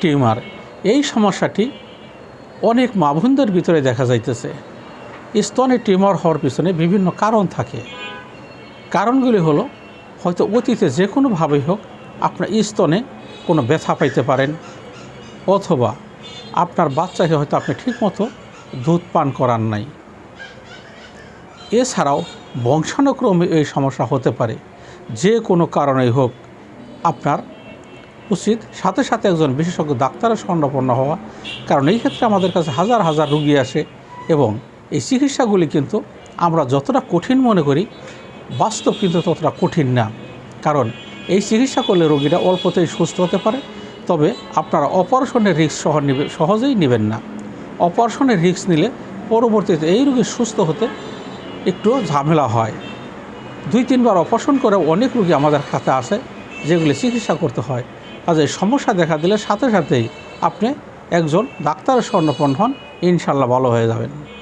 Tumour. এই সমস্যাটি অনেক মা বোনদের ভিতরে দেখা যাইতেছে। স্তনে টিউমার হওয়ার পিছনে বিভিন্ন কারণ থাকে। কারণগুলি হলো, হয়তো অতীতে যে কোনোভাবেই হোক আপনার স্তনে কোনো ব্যথা পাইতে পারেন, অথবা আপনার বাচ্চাকে হয়তো আপনি ঠিকমতো দুধ পান করান নাই। এছাড়াও বংশানুক্রমে এই সমস্যা হতে পারে। যে কোনো কারণেই হোক, আপনার উচিত সাথে সাথে একজন বিশেষজ্ঞ ডাক্তারের স্বর্ণপন্ন হওয়া। কারণ এই ক্ষেত্রে আমাদের কাছে হাজার হাজার রুগী আসে এবং এই চিকিৎসাগুলি কিন্তু আমরা যতটা কঠিন মনে করি, বাস্তব কিন্তু ততটা কঠিন না। কারণ এই চিকিৎসা করলে রোগীরা অল্পতেই সুস্থ হতে পারে। তবে আপনারা অপারেশনের রিস্ক সহ নেবে সহজেই নেবেন না। অপারেশনের রিস্ক নিলে পরবর্তীতে এই রোগী সুস্থ হতে একটু ঝামেলা হয়। দুই তিনবার অপারেশন করে অনেক রোগী আমাদের কাছে আসে, যেগুলি চিকিৎসা করতে হয়। কাজে সমস্যা দেখা দিলে সাথে সাথেই আপনি একজন ডাক্তারের স্বর্ণপণ হন। ইনশাল্লাহ ভালো হয়ে যাবেন।